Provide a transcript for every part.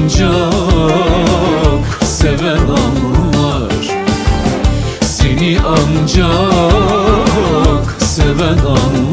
ancak seven anlar. Seni ancak seven anlar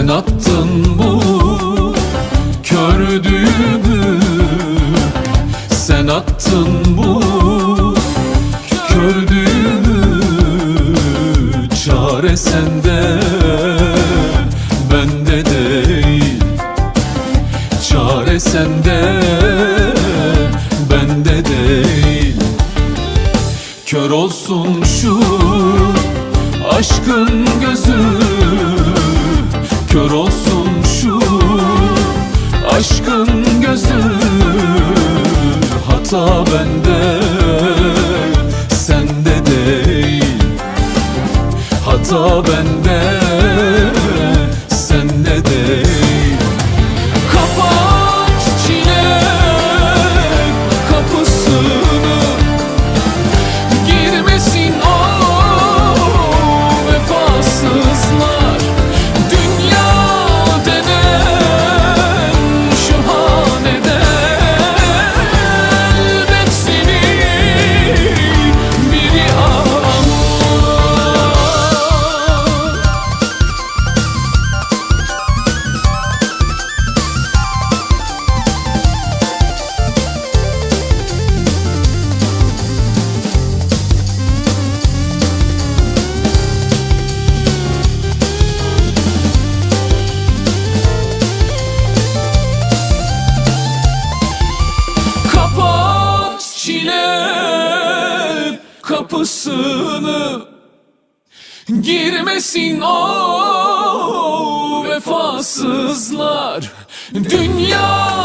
Sen attın bu kör düğümü? Sen attın bu kör düğümü? Çare sende bende değil. Çare sende bende değil. Kör olsun şu aşkın Hata bende sende değil. Hata bende kapısını Girmesin o vefasızlar. Dünya